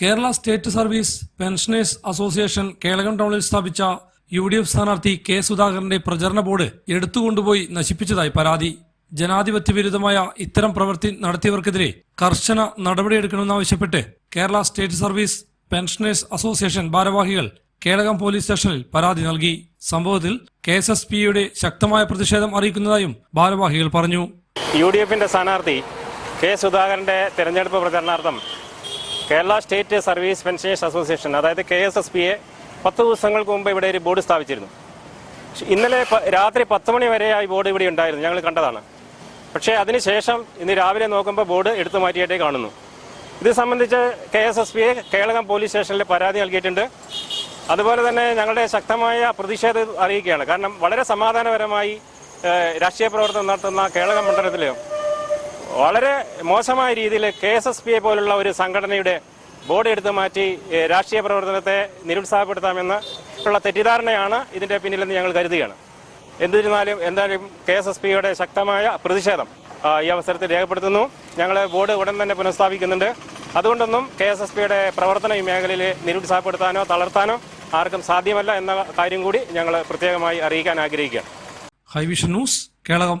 Kerala state service pensioners association Kelakam ടൗണിൽ സ്ഥാപിച്ച U D F സ്ഥാനാർത്ഥി കെ സുധാകരന്റെ പ്രചരണ ബോർഡ് എടുത്തുകൊണ്ടുപോയി നശിപ്പിച്ചതായി പരാതി. ജനാധിപത്യ വിരുദ്ധമായ ഇത്തരം പ്രവൃത്തി നടത്തിയവർക്കെതിരെ കർശന നടപടിയെടുക്കണമെന്നാവശ്യപ്പെട്ട് Kerala state service pensioners association ഭാരവാഹികൾ കേളകം പോലീസ് സ്റ്റേഷനിൽ പരാതി നൽകി. സംഭവത്തിൽ കെ എസ് എസ് പിയുടെ ശക്തമായ പ്രതിഷേധം അറിയിക്കുന്നതായും ഭാരവാഹികൾ പറഞ്ഞു. യു ഡി എഫിന്റെ സ്ഥാനാർത്ഥി കെ സുധാകരന്റെ തെരഞ്ഞെടുപ്പ് പ്രചരണാർത്ഥം Kerala state service pensioners association അതായത് K S S P A പത്ത് ദിവസങ്ങൾക്ക് മുമ്പ് ഇവിടെ ഒരു ബോർഡ് സ്ഥാപിച്ചിരുന്നു. ഇന്നലെ രാത്രി പത്ത് മണി വരെ ആ ബോർഡ് ഇവിടെ ഉണ്ടായിരുന്നു ഞങ്ങൾ കണ്ടതാണ്. പക്ഷേ അതിനുശേഷം ഇന്ന് രാവിലെ നോക്കുമ്പോൾ ബോർഡ് എടുത്തു മാറ്റിയിട്ടേ കാണുന്നു. ഇത് സംബന്ധിച്ച് K S S P A Kelakam police സ്റ്റേഷനിൽ പരാതി നൽകിയിട്ടുണ്ട്. അതുപോലെ തന്നെ ഞങ്ങളുടെ ശക്തമായ പ്രതിഷേധം അറിയിക്കുകയാണ്. കാരണം വളരെ സമാധാനപരമായി രാഷ്ട്രീയ പ്രവർത്തനം നടത്തുന്ന കേളകം മണ്ഡലത്തിൽ വളരെ മോശമായ രീതിയിൽ K S S P A പോലുള്ള ഒരു സംഘടനയുടെ ബോർഡ് എടുത്തു മാറ്റി രാഷ്ട്രീയ പ്രവർത്തനത്തെ നിരുത്സാഹപ്പെടുത്താമെന്ന് ഉള്ള തെറ്റിദ്ധാരണയാണ് ഇതിന്റെ പിന്നിലെന്ന് ഞങ്ങൾ കരുതുകയാണ്. എന്നിരുന്നാലും എന്തായാലും കെ എസ് എസ് പിയുടെ ശക്തമായ പ്രതിഷേധം ഈ അവസരത്തിൽ രേഖപ്പെടുത്തുന്നു. ഞങ്ങൾ ബോർഡ് ഉടൻ തന്നെ പുനഃസ്ഥാപിക്കുന്നുണ്ട്. അതുകൊണ്ടൊന്നും കെ എസ് എസ് പിയുടെ പ്രവർത്തനം ഈ മേഖലയിൽ നിരുത്സാഹപ്പെടുത്താനോ തളർത്താനോ ആർക്കും സാധ്യമല്ല എന്ന കാര്യം കൂടി ഞങ്ങൾ പ്രത്യേകമായി അറിയിക്കാൻ ആഗ്രഹിക്കുകയാണ്. High vision news Kelakam.